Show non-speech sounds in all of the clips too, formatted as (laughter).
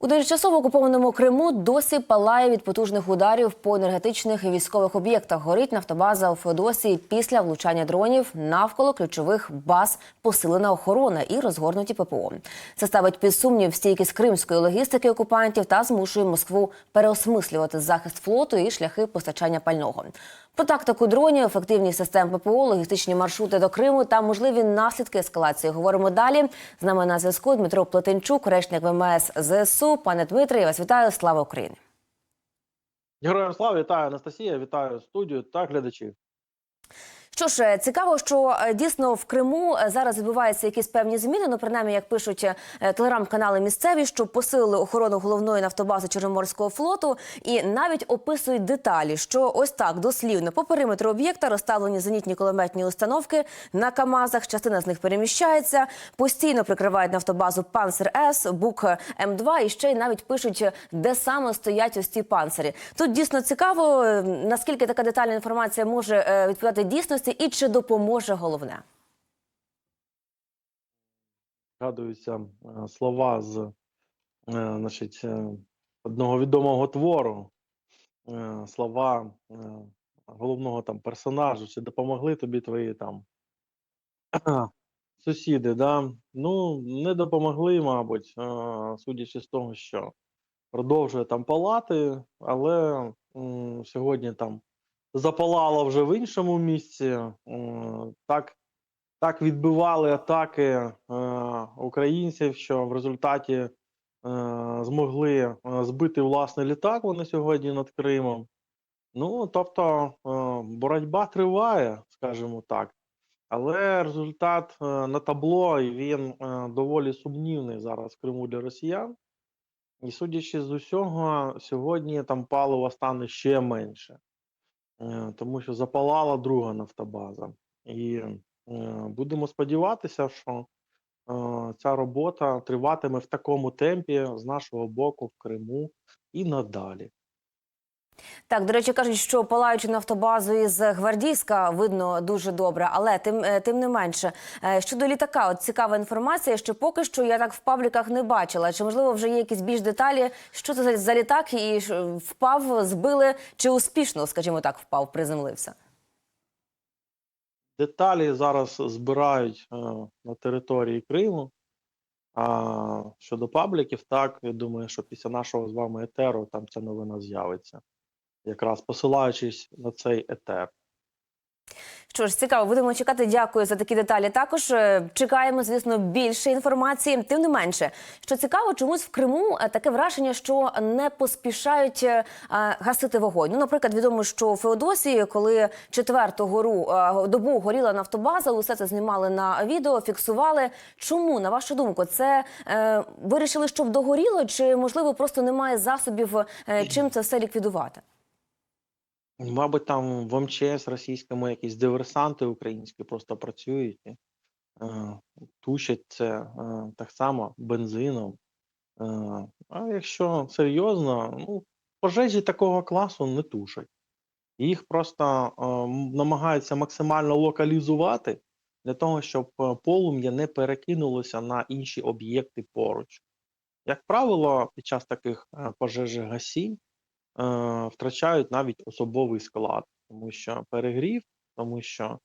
У тимчасово окупованому Криму досі палає від потужних ударів по енергетичних і військових об'єктах. Горить нафтобаза у Феодосії після влучання дронів навколо ключових баз посилена охорона і розгорнуті ППО. Це ставить під сумнів стійкість кримської логістики окупантів та змушує Москву переосмислювати захист флоту і шляхи постачання пального. Про тактику дронів, ефективність систем ППО, логістичні маршрути до Криму та можливі наслідки ескалації. Говоримо далі. З нами на зв'язку Дмитро Плетенчук, речник ВМС ЗСУ. Пане Дмитре, я вас вітаю. Слава Україні! Героям слава, вітаю Анастасія, вітаю студію та глядачів. Що ж, е, цікаво, що е, дійсно в Криму е, зараз відбуваються якісь певні зміни. Ну, принаймні, як пишуть телеграм-канали місцеві, що посилили охорону головної нафтобази Чорноморського флоту, і навіть описують деталі, що ось так дослівно по периметру об'єкта розставлені зенітні кулеметні установки на Камазах. Частина з них переміщається, постійно прикривають нафтобазу Панцер С, Бук М2 і ще й навіть пишуть, де саме стоять ось ці панцирі. Тут дійсно цікаво, наскільки така детальна інформація може відповідати дійсності, і чи допоможе головне. Згадуються е, слова з е, значить, е, одного відомого твору, слова головного там персонажу, чи допомогли тобі твої там (clears throat) сусіди. Да? Ну, не допомогли, мабуть, судячи з того, що продовжує там палати, але сьогодні там запалало вже в іншому місці. Так так відбивали атаки е, українців, що в результаті е, змогли е, збити власний літак вони сьогодні над Кримом. Ну, тобто, е, боротьба триває, скажімо так. Але результат е, на табло він е, доволі сумнівний зараз в Криму для росіян. І судячи з усього, сьогодні там палива стане ще менше, е, тому що запалала друга нафтобаза. І е, будемо сподіватися, що е, ця робота триватиме в такому темпі з нашого боку в Криму і надалі. Так, до речі, кажуть, що палаючи нафтобазу із Гвардійська видно дуже добре, але тим е, тим не менше. Е, Щодо літака, от цікава інформація, що поки що я так в пабліках не бачила. Чи можливо вже є якісь більш деталі? Що це за літак і впав, збили чи успішно, скажімо так, впав, приземлився? Деталі зараз збирають е, на території Криму. А щодо пабліків, так, я думаю, що після нашого з вами етеру там ця новина з'явиться. Якраз посилаючись на цей етер. Що ж, цікаво, будемо чекати. Дякую за такі деталі. Також е, чекаємо, звісно, більше інформації. Тим не менше, що цікаво, чомусь в Криму е, таке враження, що не поспішають е, гасити вогонь. Ну, наприклад, відомо, що у Феодосії, коли четверту гору добу горіла нафтобаза, усе це знімали на відео, фіксували. Чому, на вашу думку, це вирішили, щоб догоріло, чи можливо просто немає засобів, чим це все ліквідувати? Мабуть, там в МЧС російському якісь диверсанти українські просто працюють, і, е, тушать це е, так само бензином. Е, а якщо серйозно, ну, пожежі такого класу не тушать. Їх просто е, намагаються максимально локалізувати для того, щоб е, полум'я не перекинулося на інші об'єкти поруч. Як правило, під час таких е, пожежогасінь е, втрачають навіть особовий склад, тому що перегрів, тому що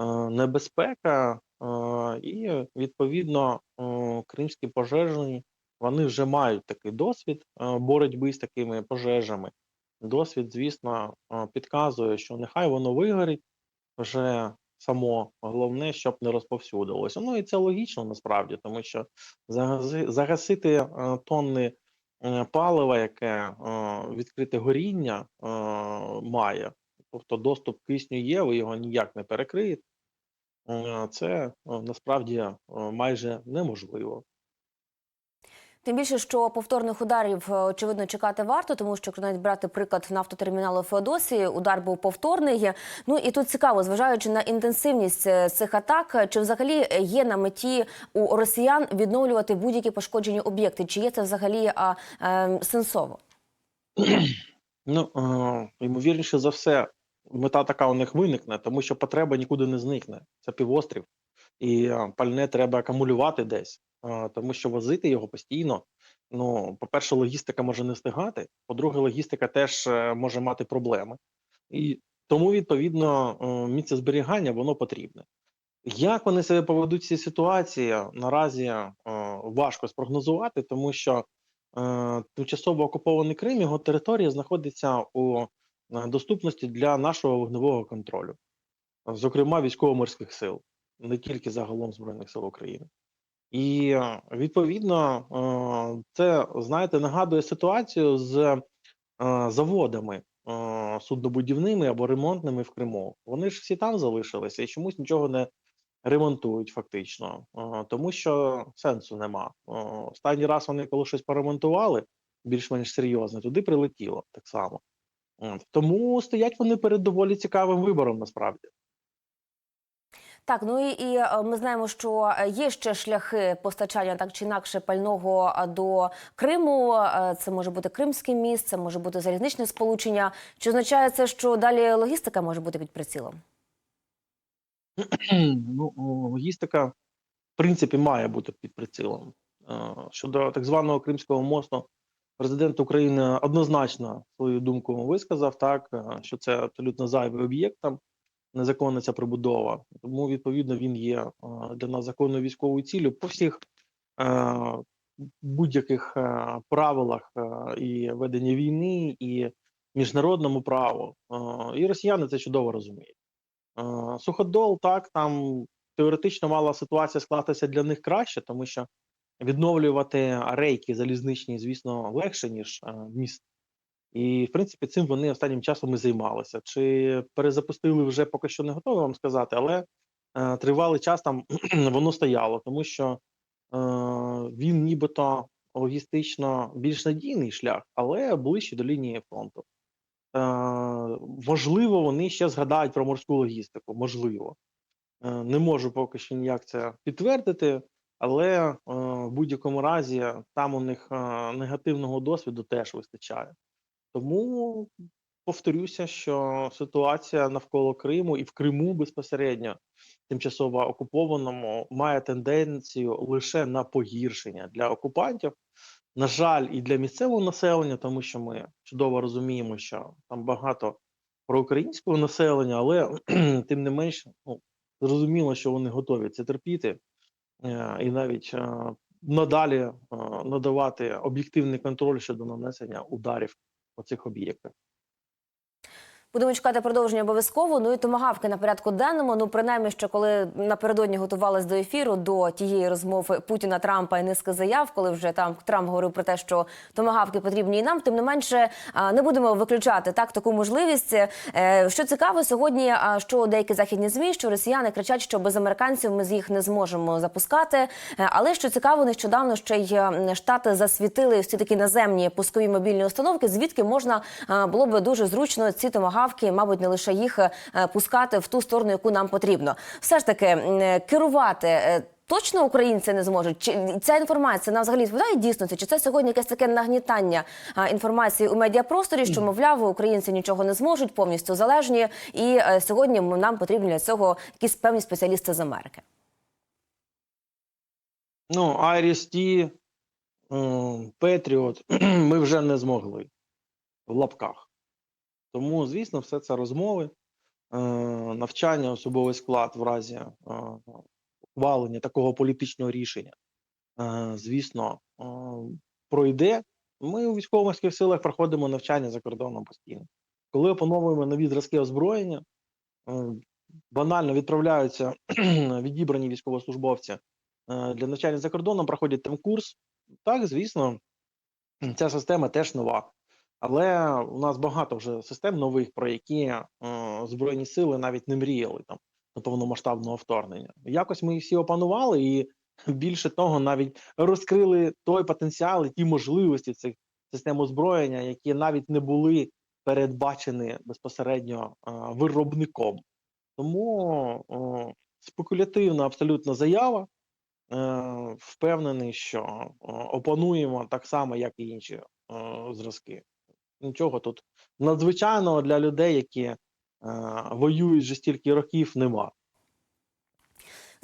е, небезпека, е, і відповідно е, кримські пожежні вони вже мають такий досвід е, боротьби з такими пожежами. Досвід, звісно, е, підказує, що нехай воно вигорить вже само, головне, щоб не розповсюдилося. Ну і це логічно насправді, тому що загасити е, тонни е, палива, яке е, відкрите горіння е, має, тобто доступ кисню є, ви його ніяк не перекриєте. е, Це е, насправді е, майже неможливо. Тим більше, що повторних ударів е, очевидно чекати варто, тому що навіть брати приклад нафтотерміналу Феодосії, удар був повторний. Ну і тут цікаво, зважаючи на інтенсивність е, цих атак, е, чи взагалі є на меті у росіян відновлювати будь-які пошкоджені об'єкти? Чи є це взагалі а, (clears throat) е, сенсово? Ну, ймовірніше за все, мета така у них виникне, тому що потреба нікуди не зникне. Це півострів, і пальне треба акумулювати десь, тому що возити його постійно Ну, по-перше, логістика може не встигати. По-друге, логістика теж е, може мати проблеми. І тому, відповідно, е, місцезберігання воно потрібне. Як вони себе поведуть в цій ситуації, наразі е, важко спрогнозувати, тому що тимчасово окупований Крим, його територія знаходиться у доступності для нашого вогневого контролю, зокрема військово-морських сил, не тільки загалом Збройних сил України. І е, відповідно, е, це знаєте, нагадує ситуацію з е, заводами суднобудівними або ремонтними в Криму. Вони ж всі там залишилися і чомусь нічого не ремонтують фактично, тому що сенсу нема. Останній раз вони коли щось поремонтували більш-менш серйозно, туди прилетіло так само. Тому стоять вони перед доволі цікавим вибором насправді. Так, ну і, і е, ми знаємо, що е, є ще шляхи постачання так чи інакше пального е, до Криму. Це може бути Кримський міст, це може бути залізничне сполучення. Чи означає це, що далі логістика може бути під прицілом? (clears throat) ну, логістика, в принципі, має бути під прицілом. Щодо так званого Кримського мосту, президент України однозначно свою думку висказав, так, що це абсолютно зайвий об'єкт там, незаконна ця прибудова. Тому, відповідно, він є для нас законною військовою ціллю по всіх будь-яких правилах і ведення війни, і міжнародному праву. І росіяни це чудово розуміють. Суходол, так, там теоретично мала ситуація скластися для них краще, тому що відновлювати рейки залізничні, звісно, легше, ніж міст. І, в принципі, цим вони останнім часом і займалися. Чи перезапустили вже поки що не готові вам сказати, але е, тривалий час там (clears throat) воно стояло, тому що е, він нібито логістично більш надійний шлях, але ближче до лінії фронту. Е, можливо, вони ще згадають про морську логістику. Можливо, Е, не можу поки що ніяк це підтвердити, але е, в будь-якому разі там у них е, негативного досвіду теж вистачає. Тому повторюся, що ситуація навколо Криму і в Криму безпосередньо тимчасово окупованому має тенденцію лише на погіршення для окупантів. На жаль, і для місцевого населення, тому що ми чудово розуміємо, що там багато проукраїнського населення, але тим не менш, ну, зрозуміло, що вони готові це терпіти е, і навіть е, надалі е, надавати об'єктивний контроль щодо нанесення ударів по цих об'єктах. Будемо чекати продовження обов'язково. Ну і томагавки на порядку денному. Ну принаймні, що коли напередодні готувалась до ефіру до тієї розмови Путіна Трампа і низки заяв, коли вже там Трамп говорив про те, що томагавки потрібні і нам. Тим не менше, не будемо виключати так таку можливість. Е, Що цікаво, сьогодні що деякі західні змі, що росіяни кричать, що без американців ми з їх не зможемо запускати. Е, Але що цікаво, нещодавно ще й штати засвітили всі такі наземні пускові мобільні установки, звідки можна було б дуже зручно ці томагавки, мабуть, не лише їх е, пускати в ту сторону, яку нам потрібно. Все ж таки е, керувати. е, Точно українці не зможуть. Чи ця інформація вона взагалі відповідає дійсності? Чи це сьогодні якесь таке нагнітання інформації у медіапросторі, що мовляв, українці нічого не зможуть, повністю залежні, і сьогодні нам потрібні для цього якісь певні спеціалісти з Америки? Ну, IRIS-T, Patriot (clears throat) ми вже не змогли в лапках. Тому, звісно, все це розмови, е, навчання, особовий склад в разі е, ухвалення такого політичного рішення, е, звісно, пройде. Ми у військово-морських силах проходимо навчання за кордоном постійно. Коли опановуємо нові зразки озброєння, банально відправляються (clears throat) відібрані військовослужбовці для навчання за кордоном, проходять там курс. Так, звісно, ця система теж нова. Але у нас багато вже систем нових, про які е, Збройні сили навіть не мріяли там до повномасштабного вторгнення. Якось ми їх всі опанували, і (laughs) більше того, навіть розкрили той потенціал і ті можливості цих систем озброєння, які навіть не були передбачені безпосередньо е, виробником. Тому е, спекулятивна абсолютно заява. Е, впевнений, що е, опануємо так само, як і інші е, зразки. Нічого тут надзвичайного для людей, які е, воюють вже стільки років, нема.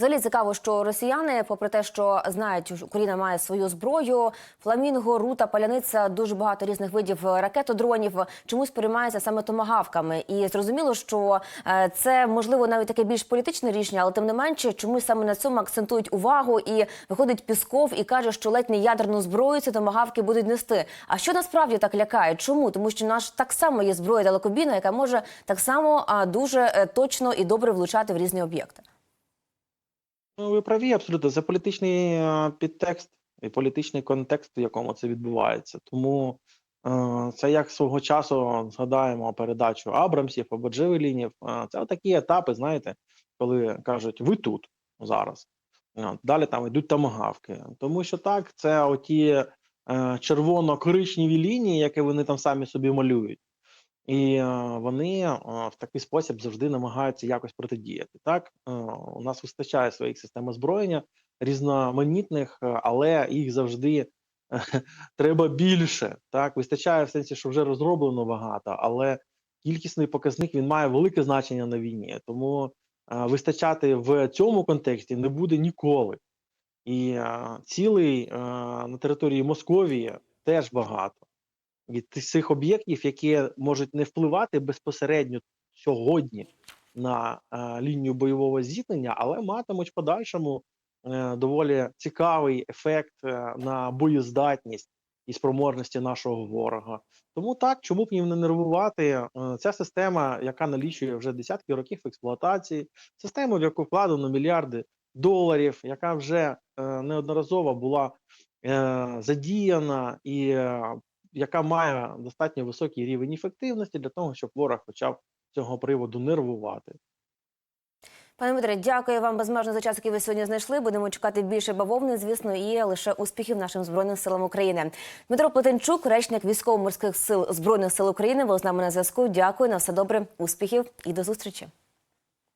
Взагалі цікаво, що росіяни, попри те, що знають, що Україна має свою зброю, фламінго, рута, паляниця, дуже багато різних видів ракетодронів, чомусь переймаються саме томагавками. І зрозуміло, що е, це можливо навіть таке більш політичне рішення, але тим не менше, чомусь саме на цьому акцентують увагу. І виходить Пісков і каже, що ледь не ядерну зброю ці томагавки будуть нести. А що насправді так лякає? Чому? Тому що наш так само є зброя далекобійна, яка може так само дуже е, точно і добре влучати в різні об'єкти. Ну, ви праві абсолютно. Це політичний е, підтекст і політичний контекст, в якому це відбувається. Тому е, це як свого часу згадаємо передачу Абрамсів або Джевелінів. Е, це такі етапи, знаєте, коли кажуть, ви тут зараз. Далі там йдуть тамагавки. Тому що так, це оті червоно-коричневі лінії, які вони там самі собі малюють. І е, вони е, в такий спосіб завжди намагаються якось протидіяти. Так Е, у нас вистачає своїх систем озброєння різноманітних, але їх завжди (laughs) треба більше. Так вистачає в сенсі, що вже розроблено багато, але кількісний показник він має велике значення на війні. Тому вистачати в цьому контексті не буде ніколи. І цілий на території Московії теж багато від цих об'єктів, які можуть не впливати безпосередньо сьогодні на е, лінію бойового зіткнення, але матимуть в подальшому е, доволі цікавий ефект е, на боєздатність і спроможності нашого ворога. Тому так, чому б їм не нервувати? Е, ця система, яка налічує вже десятки років експлуатації, система, в яку вкладено мільярди доларів, яка вже е, неодноразово була е, задіяна і е, яка має достатньо високий рівень ефективності для того, щоб ворог почав цього приводу нервувати. Пане Дмитре, дякую вам безмежно за час, який ви сьогодні знайшли. Будемо чекати більше бавовни, звісно, і лише успіхів нашим збройним силам України. Дмитро Плетенчук, речник військово-морських сил збройних сил України, був з нами на зв'язку. Дякую на все добре, успіхів і до зустрічі.